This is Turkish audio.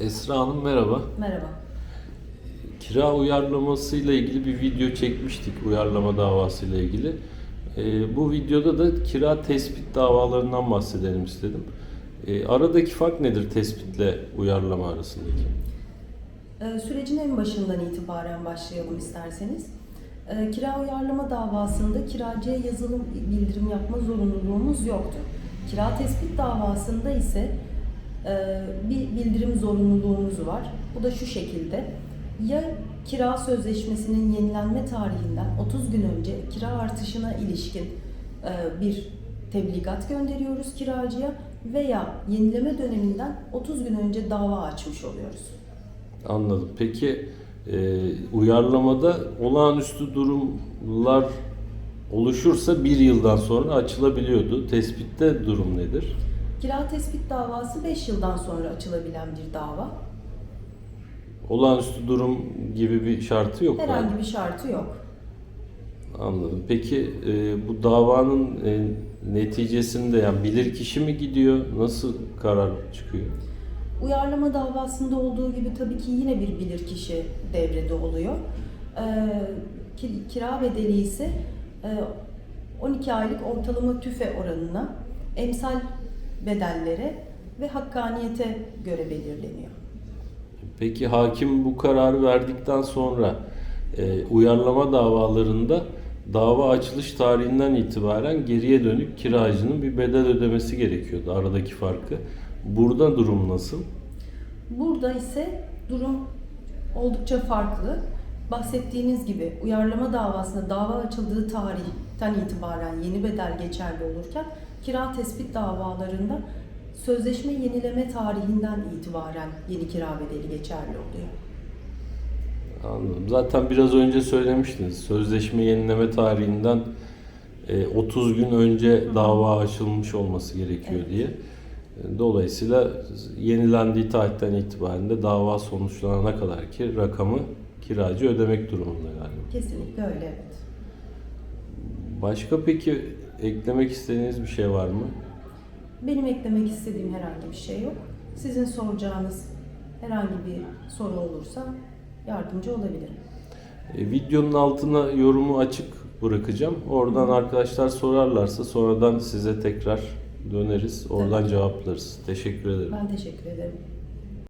Esra Hanım merhaba. Merhaba. Kira uyarlaması ile ilgili bir video çekmiştik uyarlama davası ile ilgili. Ee, bu videoda da kira tespit davalarından bahsedelim istedim. Ee, aradaki fark nedir tespitle uyarlama arasındaki? Ee, Sürecin en başından itibaren başlayalım isterseniz. Ee, Kira uyarlama davasında kiracıya yazılı bildirim yapma zorunluluğumuz yoktu. Kira tespit davasında ise e, bir bildirim zorunluluğumuz var. Bu da şu şekilde. Ya kira sözleşmesinin yenilenme tarihinden 30 gün önce kira artışına ilişkin e, bir tebligat gönderiyoruz kiracıya veya yenileme döneminden 30 gün önce dava açmış oluyoruz. Anladım. Peki e, uyarlamada olağanüstü durumlar oluşursa bir yıldan sonra açılabiliyordu. Tespitte durum nedir? Kira tespit davası 5 yıldan sonra açılabilen bir dava. Olağanüstü durum gibi bir şartı yok. Herhangi bir şartı yok. Anladım. Peki e, bu davanın e, neticesinde yani bilir kişi mi gidiyor? Nasıl karar çıkıyor? Uyarlama davasında olduğu gibi tabii ki yine bir bilirkişi devrede oluyor. Ki- kira bedeli ise e, 12 aylık ortalama tüfe oranına, emsal bedellere ve hakkaniyete göre belirleniyor. Peki hakim bu kararı verdikten sonra e, uyarlama davalarında dava açılış tarihinden itibaren geriye dönük kiracının bir bedel ödemesi gerekiyordu aradaki farkı. Burada durum nasıl? Burada ise durum oldukça farklı. Bahsettiğiniz gibi uyarlama davasında dava açıldığı tarihten itibaren yeni bedel geçerli olurken kira tespit davalarında sözleşme yenileme tarihinden itibaren yeni kira bedeli geçerli oluyor. Anladım. Zaten biraz önce söylemiştiniz. Sözleşme yenileme tarihinden e, 30 gün önce dava açılmış olması gerekiyor Evet. diye. E, Dolayısıyla yenilendiği tarihten itibaren de dava sonuçlanana kadar ki rakamı kiracı ödemek durumunda galiba. Kesinlikle öyle evet. Başka peki eklemek istediğiniz bir şey var mı? Benim eklemek istediğim herhangi bir şey yok. Sizin soracağınız herhangi bir soru olursa yardımcı olabilirim. E, videonun altına yorumu açık bırakacağım. Oradan arkadaşlar sorarlarsa sonradan size tekrar döneriz. Oradan Tabii. cevaplarız. Teşekkür ederim. Ben teşekkür ederim.